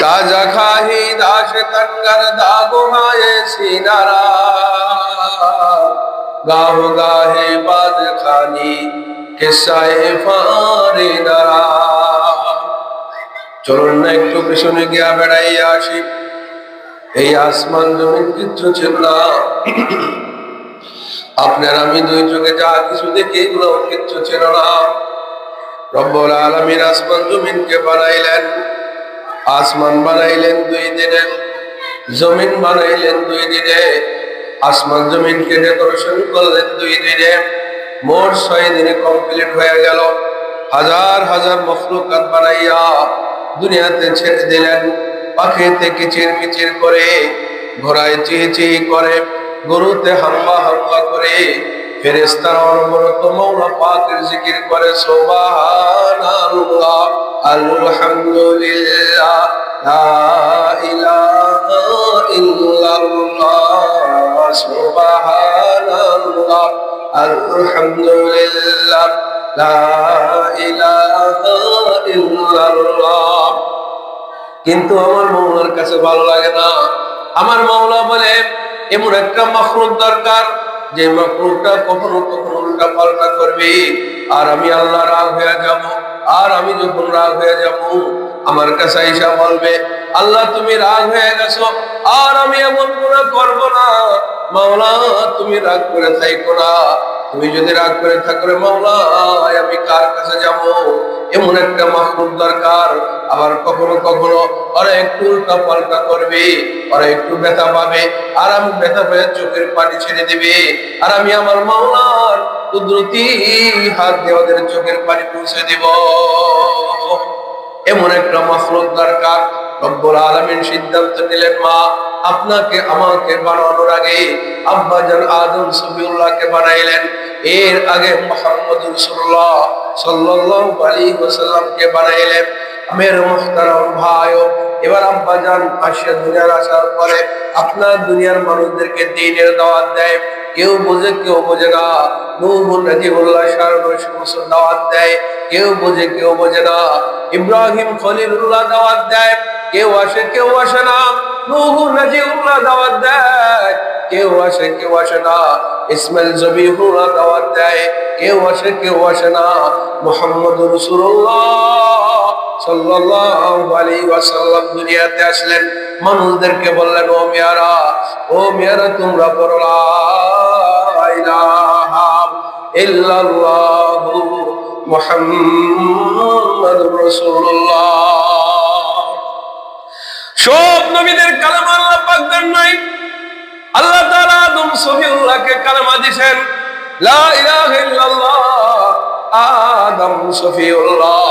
તાજા ખાહી દાશ તંગર દાગો માયે સીનારા ગાહો ગાહે બાજ খানি કિસ્સાએ ફારે દરા চলুন না, একটু পিছনে গিয়া বেড়াইয়া আসি। এই আসমান জমিন কিচ্ছু ছিল না। আপনার আমি দুই চোখে যা কিছু দেখি, এগুলো কিচ্ছু ছিল না। রব্বুল আলমীর আসমান জমিনকে বানাইলেন। আসমান বানাইলেন দুই দিনে, জমিন বানাইলেন দুই দিনে, আসমান জমিনকে ডেকোরেশন করলেন দুই দিনে, মোট ছয় দিনে কমপ্লিট হয়ে গেল। হাজার হাজার মখলুকাত বানাইয়া দুনিয়াতে ছেড়ে দিলেন। পাখিতে কিচির মিচির করে, ঘোড়ায় চিহি চিহি করে, গরুতে হাম্বা হাম্বা করে ফেরেস্তারা অনবরত মৌলা পাকের জিকির করে, সুবহানাল্লাহ, আলহামদুলিল্লাহ কিন্তু আমার মৌলার কাছে ভালো লাগে না। আমার মৌলা বলে, এমন একটা মখলুক দরকার যে মখলুকটা কখনো কখনো উল্টা পাল্টা করবে। আর আমি আল্লাহ রাগ হয়ে যাব, আর আমি যখন রাগ হয়ে যাব, আমার কাছে আইসা বলবে, আল্লাহ, তুমি রাগ হয়ে গেছো, আর আমি এমন গুণা করব না। মাওলা, তুমি রাগ করে থাইকো না। তুমি যদি রাগ করে থাকো রে মাওলা আমি কার কাছে যাব? এমন একটা মাহবুব দরকার। আবার কখনো কখনো ওরা একটু উল্টা পাল্টা করবে ওরা একটু ব্যথা পাবে। আর আমি ব্যথা পেয়ে চোখের পানি ছেড়ে দিবে। আর আমি আমার মাওলার কুদরতি হাত দিয়ে ওদের চোখের পানি পৌঁছে দিব। এমন একটা মখলুক দরকার। রব্বুল আলমিন সিদ্ধান্ত নিলেন, মা, আপনাকে আমাকে বানানোর আগে আব্বা জান আদম সফিউল্লাহকে বানাইলেন। এর আগে মোহাম্মদ রসুল্লাহ সাল্লাল্লাহু আলাইহি ওয়াসাল্লামকে বানাইলেন। আমের, মুহতারাম ভাই এবার আব্বা জান আসিয়া দুনিয়ার আসার পরে আপনার দুনিয়ার মানুষদেরকে দিনের দাওয়াত দেয়। কেউ বোঝে কেউ বোঝে না নূহুন নাজিবুল্লাহ সারানো সমস্ত দাওয়াত দেয়। কেউ বোঝে কেউ বোঝে না ইব্রাহিম খলিলুল্লাহ দাওয়াত দেয়। কেউ আসে কেউ আসে না। নূহু নাজিবুল্লাহ দাওয়াত দেয়। কেউ আসে কেউ আসে না। ইসমাইল জবিহুল্লাহ দাওয়াত দেয়। কেউ আসে কেউ আসে না। মোহাম্মদ রসুল্লাহ সাল্লাল্লাহু আলাইহি ওয়াসাল্লাম দুনিয়াতে আসলেন। মানুষদেরকে বললেন, ও মিয়ারা ও মিয়ারা, তোমরা পড়ো লা ইলাহা ইল্লাল্লাহু মুহাম্মাদুর রাসূলুল্লাহ। সব নবীদের কালামা আল্লাহ পাক দেন নাই। আল্লাহ তাআলা আদম সফিউল্লাহকে কালামা দিবেন আদম সফিউল্লাহ,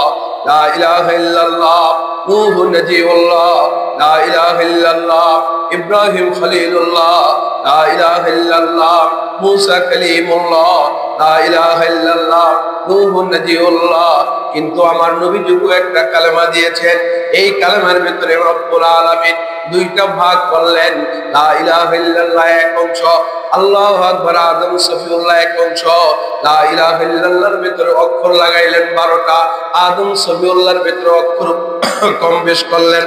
লা ইলাহা ইল্লাল্লাহ নূহ নজিউল্লাহ। ইব্রাহিম নজিউল্লাহ। কিন্তু আমার নবী যুগ একটা কালেমা দিয়েছেন, এই কালেমার ভিতরে রব্বুল আলামিন দুইটা ভাগ করলেন, লা এক অংশ আদম সফিউল্লাহ এক অংশ, লা ভিতরে অক্ষর লাগাইলেন 12টা আদম সফিউল্লাহর ভিতরে অক্ষর কম বেশ করলেন।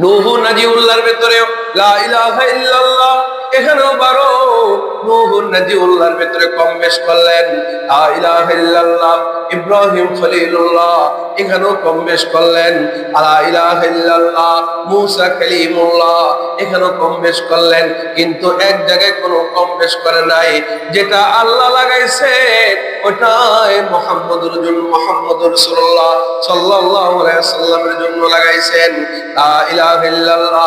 নূহু নাজিউল্লাহর ভেতরে লা ইলাহা ইল্লাল্লাহ এখানেও বারো। নাজিউল্লাহর ভিতরে কম বেশ করলেন। ইব্রাহিম এখানেও কম বেশ করলেন। মুসা এখানেও কম বেশ করলেন। কিন্তু এক জায়গায় কোনো কম বেশ করে নাই। যেটা আল্লাহ লাগাইছে, ওটাই মোহাম্মদুর জন্য মোহাম্মদুর রাসূলুল্লাহ সাল্লাল্লাহু সাল্লামের জন্য লাগাইছেন। লা ইলাহা ইল্লাল্লাহ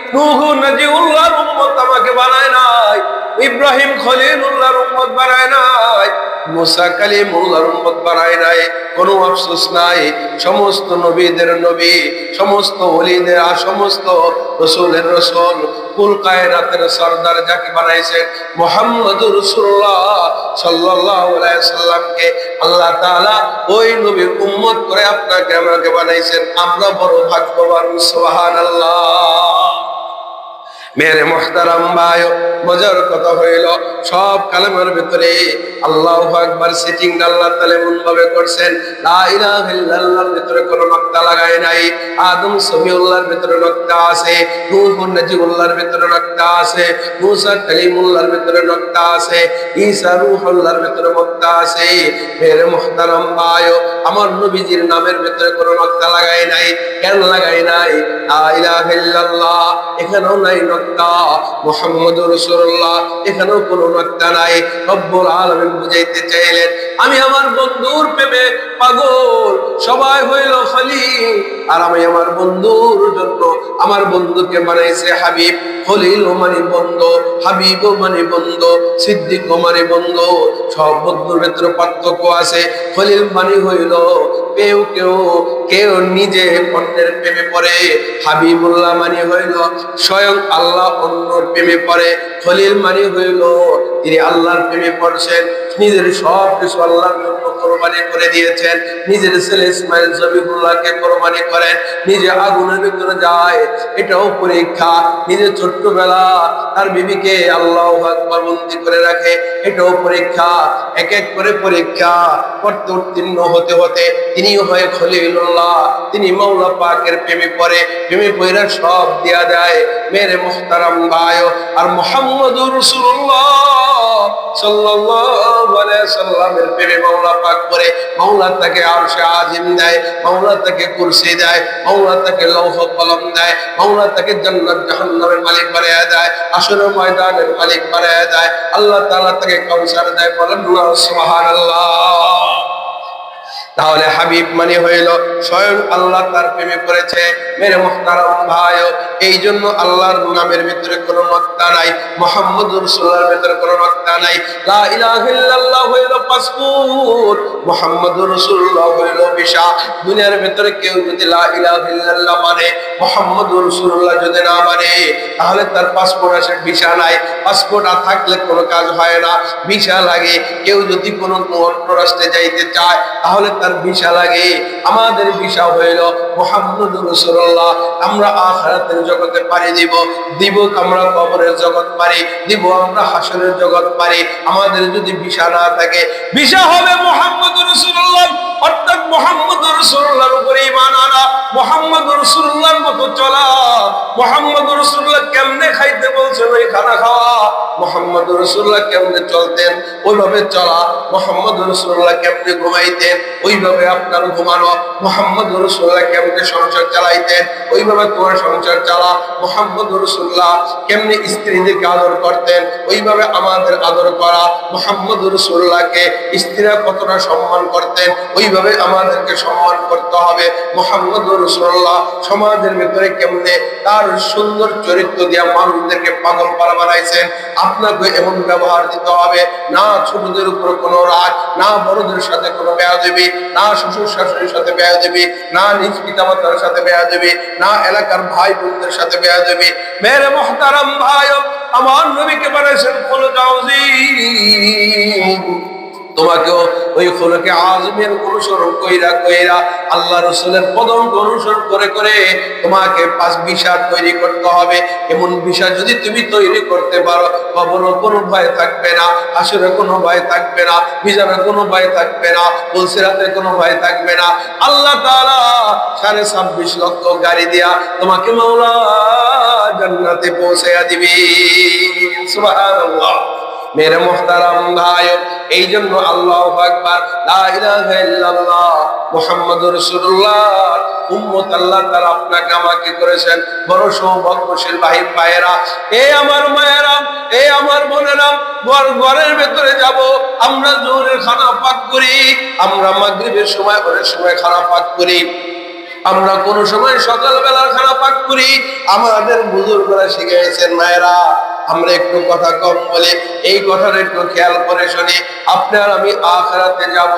আমাকে ইব্রাহিম মুসা নাই। নাই। সমস্ত নবীদের নবী, সমস্ত ওলিদের আর সমস্ত রসুলের রসুল সর্দার যাকে বানাইছেন মোহাম্মদ রসুল্লাহ সাল্লাহ সাল্লামকে আল্লাহ তাআলা ওই নবীর উম্মত করে আপনাকে আমাকে বানাইছেন। আমরা বড় ভাগ্যবান, সুবহানাল্লাহ। মেরে মোহতারাম ভাই মজার কথা হইল। সব কালেমের ভিতরে আল্লাহ আকবার সিটিং আল্লাহ করছেন, লা ইলাহা ইল্লাল্লাহর ভিতরে কোনো নকতা লাগায় নাই, আদম নকতা আছে, নূহ নকতা আছে কালিমুল্লাহর নকতা আছে, ঈসা নকতা আছে মেরে মোহতারাম ভাই আমার নবীজির নামের ভিতরে কোনো নকতা লাগায় নাই, কেন লাগাই নাই? লা ইলাহা ইল্লাল্লাহ, এখানেও নাই নকতা, মুহাম্মদুর রাসূলুল্লাহ, এখানেও কোনো নকতা নাই, রব্বুল আলমিন বুঝাইতে চাইলেন, আমি আমার বন্ধুর প্রেমে পাগল, সবাই হইল খলিল, আর আমি আমার বন্ধুর জন্য আমার বন্ধুকে বানাইছে হাবিব। খলিল মানে বন্ধ, হাবিব মানে বন্ধ, সিদ্দিক মানে বন্ধ, সব বন্ধুর ভেতরে পার্থক্য আছে। খলিল মানে হইল কেউ কেউ কেউ নিজে অন্যের প্রেমে পড়ে। হাবিবুল্লাহ মানে হইল স্বয়ং আল্লাহ অন্যর প্রেমে পড়ে। খলিল মানে হইল তিনি আল্লাহর প্রেমে পড়ছেন, নিজের সব কিছু আল্লাহর জন্য কোরবানি করে দিয়েছেন। নিজের ছেলে ইসমাইল জবিবুল্লাহকে কোরবানি করেন, নিজে আগুনের ভিতরে যায়, এটাও পরীক্ষা। নিজে ছোট্টবেলা তার বিবিকে আল্লাহ আকবার বন্দি করে রাখে, এটাও পরীক্ষা। এক এক করে পরীক্ষা, করতে উত্তীর্ণ হতে হতে তিনি হয়ে খলিলুল্লাহ, তিনি মাওলা পাকের প্রেমে পড়ে প্রেমে পড়ে সব দেয়া দেয় মেরে মোহতারাম ভাই আর মোহাম্মদুর রাসূলুল্লাহ সাল্লাল্লাহু আলাইহি সাল্লামের প্রেমে মাওলা পাক করে মাওলা তাকে আর আজিম দেয়, মাওলা তাকে কুরসি দেয়, মাওলা তাকে লৌহ কলম দেয়, মাওলা তাকে জান্নাত জাহান্নামের মালিক বানায় দেয় আসর ময়দানের মালিক বানায় দেয়, আল্লাহ তাআলা তাকে কাউসার দেয়, বলেন সুবহানাল্লাহ। তাহলে হাবিব মানে হইল, স্বয়ং আল্লাহ তার প্রেমে পড়েছে। মেরে মোহতারাম ভাই এই জন্য আল্লাহর নামের ভিতরে কোনো মত্তা নাই মোহাম্মদ রসুল্লাহর ভিতরে কোনো মত্তা নাই। হইল পাসপুর মোহাম্মদ রসুল্লাহ হইল বিশা দুনিয়ার ভিতরে কেউ যদি লা ইলাহা মানে মোহাম্মদ রসুল্লাহ যদি না মানে তাহলে তার পাসপোর্ট আসে, ভিসা নাই। পাসপোর্ট আর থাকলে কোনো কাজ হয় না। ভিসা লাগে, কেউ যদি কোনো অন্য রাষ্ট্রে যাইতে চায়, তাহলে তার ভিসা লাগে। আমাদের ভিসা হইল মোহাম্মদ রসুল্লাহ। আমরা আখারাতের জগতে পারি দিব দিব আমরা কবরের জগৎ পারি দিব আমরা হাসরের জগৎ পারি আমাদের যদি ভিসা না থাকে, ভিসা হবে মোহাম্মদ রসুল্লাহ। অর্থাৎ মোহাম্মদ রসুল্লাহর উপরে ইমান আনা, মোহাম্মদ রসুল্লাহর মতো চলা। মোহাম্মদ রসুল্লাহ কেমনে খাইতে বলছেন ওই খানা খাওয়া। মোহাম্মদ রসুল্লাহ কেমনে চলতেন? ওইভাবে চলা। মোহাম্মদ রসুল্লাহ কেমনে ঘুমাইতেন? ওইভাবে আপনার ঘুমানো। মোহাম্মদ রসুল্লাহ কেমনে সংসার চালাইতেন? ওইভাবে তোমার সংসার চালা। মোহাম্মদ রসুল্লাহ কেমনে স্ত্রীদেরকে আদর করতেন? ওইভাবে আমাদের আদর করা। মোহাম্মদ রসুল্লাহকে স্ত্রীরা কতটা সম্মান করতেন? ওইভাবে আমাদেরকে সম্মান করতে হবে। মোহাম্মদ রসুল্লাহ সমাজের ভিতরে কেমনে তার সুন্দর চরিত্র দিয়া মানুষদেরকে পাগল পারা বানাইছেন? আপনাকে এমন ব্যবহার দিতে হবে। না ছোটদের উপর কোনো রাগ, না বড়দের সাথে কোনো বেয়া দেবী না শ্বশুর শাশুড়ির সাথে বেয়া দেবী না নিজ পিতামাতার সাথে বেয়া দেবী না এলাকার ভাই বোনদের সাথে বেয়া দেবী মেরে মোহতারাম ভাই আমার নবীকে বানাইছেন ফলো যাওজি তোমাকেও ওই ফলকে আজমের অনুসরণ কইরা কইরা আল্লাহ রসুলের পদম অনুসরণ করে করে তোমাকে পাঁচ বিষা তৈরি করতে হবে। এমন বিষা যদি তুমি তৈরি করতে পারো কবরও কোনো ভয় থাকবে না আসরে কোনো ভয় থাকবে না বিজানের কোনো ভয় থাকবে না বলসিরাতের কোনো ভয় থাকবে না। আল্লাহ তাআলা সাড়ে ছাব্বিশ লক্ষ গাড়ি দিয়া তোমাকে মৌলা জান্নাতে পৌঁছাইয়া দিবি। সুবহানাল্লাহ। মেরে মোহতারাম ভাই, এই জন্য আল্লাহ আকবার মুহাম্মাদুর রাসূলুল্লাহ। উম্মত আল্লাহ তাআলা আপনাকে আমাকে করেছেন? বড় সৌভাগ্যশীল ভাই ভাইয়েরা, এ আমার মায়েরা, এ আমার বোনেরা, ঘর ঘরের ভেতরে যাব, আমরা জোহরের খানা পাক করি, আমরা মাগরিবের সময় অনেক সময় খানা পাক করি। আমরা কোন সময় সকালবেলার খানা পাক করি। আমাদের বুজুর্গরা শিখেছেন মায়েরা, আমরা একটু কথা কম বলি। এই কথাটা একটু খেয়াল করে শুনি। আপনার আমি আখরাতে যাব,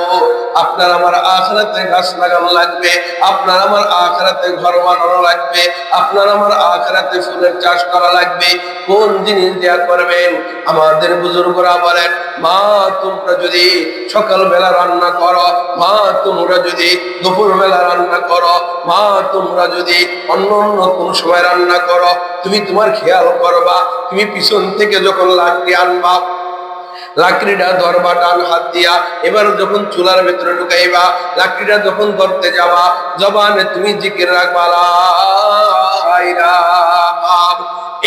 আপনার আমার আখরাতে গাছ লাগানো লাগবে, আপনার আমার আখরাতে ঘর বানানো লাগবে, আপনার আমার আখরাতে ফুলের চাষ করা লাগবে। কোন জিনিস দেয়া করবেন? আমাদের বুজুর্গরা বলেন, মা, তোমরা যদি সকালবেলা রান্না করো, মা, তোমরা যদি দুপুরবেলা রান্না করো মা, তোমরা যদি অন্য অন্য কোন সময় রান্না করো, তুমি তোমার খেয়াল করবা, তুমি পিছন থেকে যখন লাকড়ি আনবা, লাকড়িটা ধরবা ডান হাত দিয়া, এবার যখন চুলার ভেতরে ঢুকাইবা, লাকড়িটা যখন ধরতে যাবা, জবানে তুমি জিকির রাখবা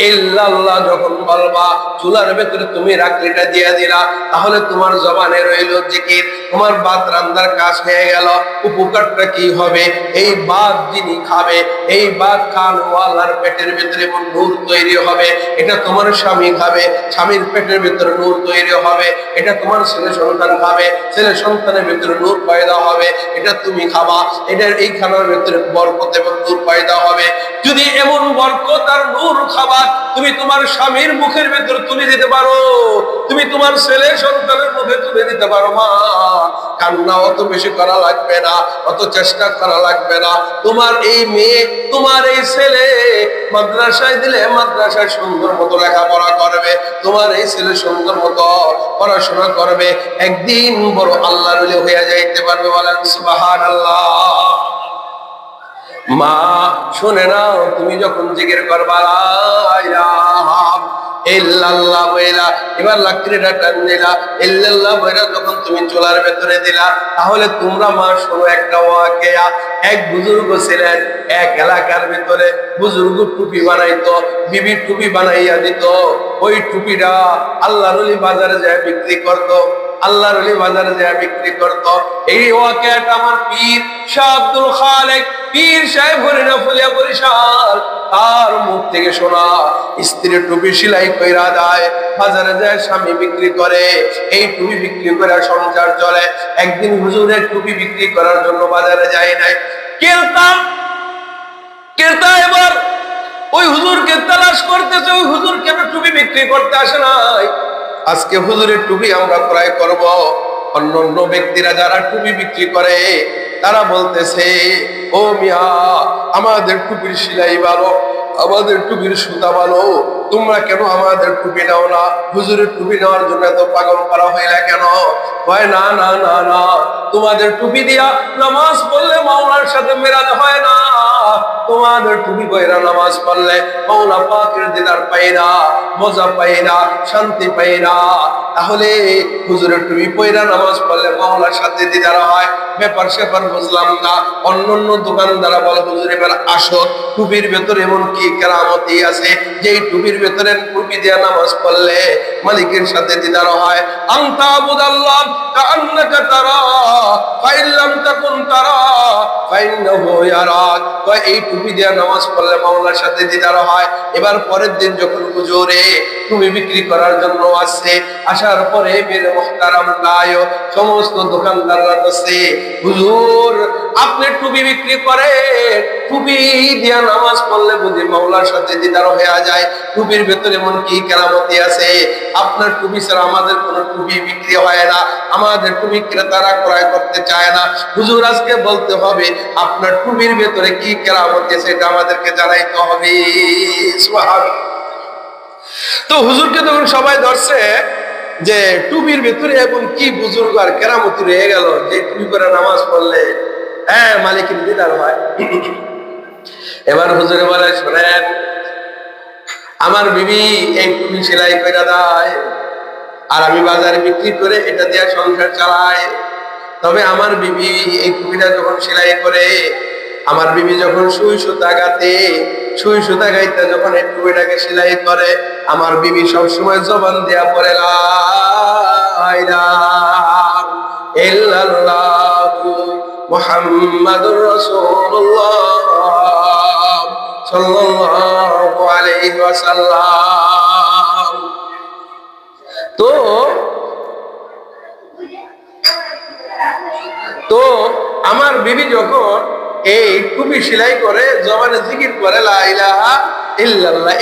ইল্লাল্লাহ যখন বলবা, চুলার ভেতরে তুমি রাকড়িটা দিয়ে দিলা, তাহলে তোমার জবানে রইল জিকির। তোমার বাত রান্দার কাজ হয়ে গেল। উপকারটা কি হবে? এই বাদ যিনি খাবে, এই বাদ খান ওয়ালার পেটের ভেতরে নূর তৈরি হবে। এটা তোমার স্বামী খাবে, স্বামীর পেটের ভেতরে নূর তৈরি হবে। এটা তোমার ছেলে সন্তান খাবে, ছেলে সন্তানের ভেতরে নূর পয়দা হবে। এটা তুমি খাবা, এটার এই খানার ভেতরে বরকত এবং নূর পয়দা হবে। যদি এমন বরকত আর নূর খাবার তুমি তোমার স্বামীর মুখের ভেতরে তুলে দিতে পারো। তুমি তোমার ছেলে সন্তানের মুখে তুলে দিতে পারো, মা। কান্না অত বেশি করা লাগবে না, অত চেষ্টা করা লাগবে না। তোমার এই মেয়ে, তোমার এই ছেলে মাদ্রাসায় দিলে মাদ্রাসায় সুন্দর মতো লেখাপড়া করবে, তোমার এই ছেলে সুন্দর মতো পড়াশোনা করবে, একদিন বড় আল্লাহর ওলি হয়ে যাইতে পারবে বলেন সুবাহান আল্লাহ মা, শুনে নাও, তুমি যখন জিজ্ঞের করবা ইল্লাল্লাহ বইলা, এবার লাকড়িটা টান দিলা, ইল্লাল্লাহ বইলা যখন তুমি চোলার ভেতরে দিলা। তাহলে তোমরা মা শোনো একটা ওয়াকেয়া, এক বুজুর্গ ছিলেন, এক এলাকার ভেতরে বুজুর্গ টুপি বানাইতো, বিবি টুপি বানাইয়া দিত। ওই টুপিটা আল্লাহর বাজারে যায় বিক্রি করতো। আল্লাহর ওলি বাজারে যায় বিক্রি করতো, এই আমার পীর শাহ আব্দুল খালেক, পীর সাহেব বরিশাল। তার মুখ থেকে শোনা টুপি সেলাই কইরা দেয়, বাজারে যায় স্বামী বিক্রি করে, এই টুপি বিক্রি করে সংসার চলে। একদিন হুজুরের টুপি বিক্রি করার জন্য বাজারে যায় নাই। কেলতাম ক্রেতা এবার, ওই হুজুরকে তালাশ করতেছে, ওই হুজুর কেন টুপি বিক্রি করতে আসে নাই? আজকে হুজুরের টুপি আমরা ক্রয় করব। অন্য অন্য ব্যক্তিরা যারা টুপি বিক্রি করে, তারা বলতেছে, ও মিয়া, আমাদের টুপির সিলাই ভালো, আমাদের টুপির সুতা ভালো তোমরা কেন আমাদের টুপি নাও না? হুজুরের টুপি নেওয়ার জন্য এত পাগল করা হইলা কেন? হয় না না না না। তোমাদের টুপি দিয়া নামাজ পড়লে মাওলার সাথে মেরাজ হয় না। তোমাদের টুপি কইরা নামাজ পড়লে মাওলা পাকের দিদার পাই না মজা পাই না শান্তি পাই না তাহলে হুজুরের টুপি পয়রা নামাজ পড়লে মাওলার সাথে দিদার হয়। ব্যাপার স্যাপার বুঝলাম না। অন্য অন্য দোকানদারা বলে, হুজুর, এবার আসো। টুপির ভেতরে এমন কি কেরামতি আছে? যে এই টুপির ভেতরে টুপি দিয়া নামাজ পড়লে মালিকের সাথে দিদার হয়। আন্তা আবুদাল্লাহ কান্নাকা তারা ফাইল্লাম তাকুন তারা, ফাইন্নাহু ইয়ারাক। তো এই টুপি দিয়া নামাজ পড়লে মাওলার সাথে দিদার হয়। এবার পরের দিন যখন হুজুরে টুপি বিক্রি করার জন্য আসছে, আসার পরে মেরে মুহতারাম গায় সমস্ত দোকানদাররা বসে হুজুর, আপনি টুপি বিক্রি করে টুপি দিয়া নামাজ পড়লে বুঝি মাওলার সাথে দিদার হয়ে যায়। টুপির ভেতরে এমন কি কেরামতি আছে? আপনার টুপি ছাড়া আমাদের কোনো টুপি বিক্রি হয় না। আমাদের টুপি ক্রেতারা ক্রয় করতে চায় না। হুজুর, আজকে বলতে হবে, আপনার টুপির ভেতরে কি কেরামতি আছে এটা আমাদেরকে জানাইতে হবে। তো হুজুরকে তখন সবাই ধরছে যে টুপির ভেতরে এখন কি বুজুর্গ আর কেরামতি রয়ে গেল, যে টুপি করে নামাজ পড়লে হ্যাঁ মালিকের দিদার হয়। এবার হুজুরে বলে, শোনেন আমার বিবি এই টুপি সেলাই করে দেয় আর আমি বাজারে বিক্রি করে এটা দিয়ে সংসার চালাই। তবে আমার বিবি এই টুপিটা যখন সেলাই করে, আমার বিবি যখন সুই সুতা গাতে সুই সুতা গাইতে যখন এই টুপিটাকে সেলাই করে, আমার বিবি সবসময় জবান দেয়া পরে মুহাম্মাদুর রাসূলুল্লাহ। তো তো আমার বিবি যখন এই টুপি সেলাই করে জবানে জিকির করে, লা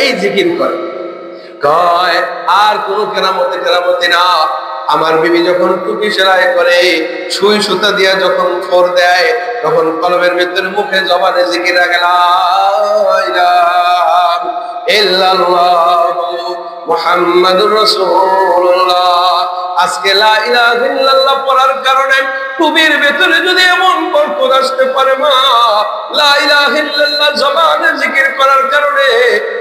এই জিকির করে, কয়, আর কোন কেরামতে কেরামতি না। আমার বিবি যখন টুপি সেলাই করে, সুই সুতা দিয়া যখন ফোর দেয়, তখন কলমের ভেতরে মুখে জবানে জিকিরা গেল আজকে লা ইলাহা ইল্লাল্লাহ পড়ার কারণে টুবির ভেতরে যদি এমন বরকত আসতে পারে মা, লা ইলাহা ইল্লাল্লাহ জবানে জিকির করার কারণে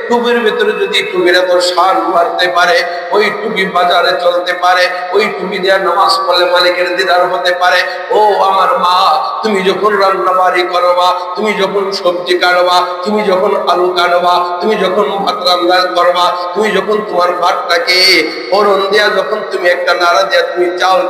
টুবির ভেতরে যদি টুবির এত শান বাড়তে পারে, ওই টুবি বাজারে চলতে পারে, ওই টুবি দিয়ে নামাজ পড়লে মালিকের দিদার হতে পারে, ও আমার মা, তুমি যখন রান্না বাড়ি করবা তুমি যখন সবজি কাটবা তুমি যখন আলু কাটবা তুমি যখন ভাত রান্না করবা তুমি যখন তোমার ভাতটাকে ফোড়ন দিয়া, যখন তুমি একটা নাড়া দিয়া, তুমি চাউল